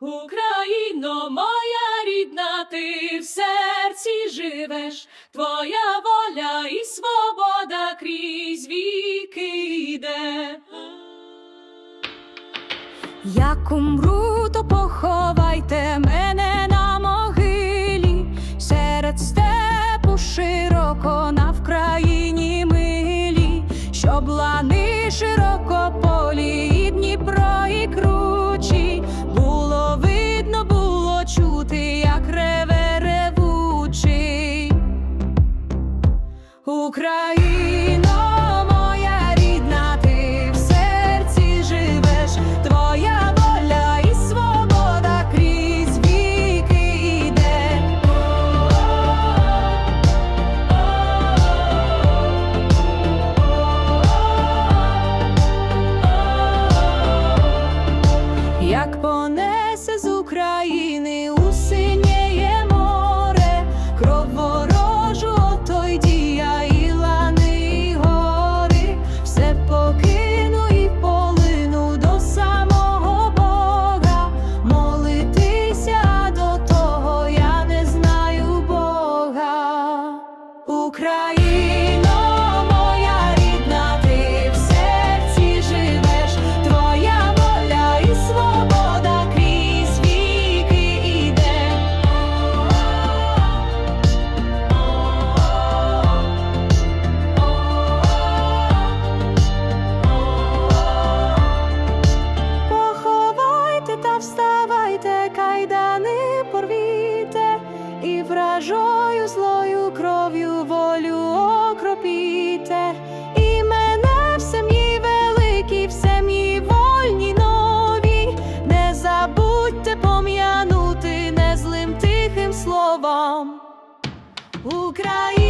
Україно, моя рідна, ти в серці живеш, твоя воля і свобода крізь віки йде. Як умру, то поховайте мене на могилі, серед степу широко на Вкраїні милі, щоб лани широкополі, Україно, моя рідна, ти в серці живеш, твоя воля і свобода крізь віки. Як понесе з України Україно, моя рідна, ти в серці живеш, твоя воля і свобода крізь іде. Поховайте та вставайте, кайдани порвіте, і вражою вам Україна!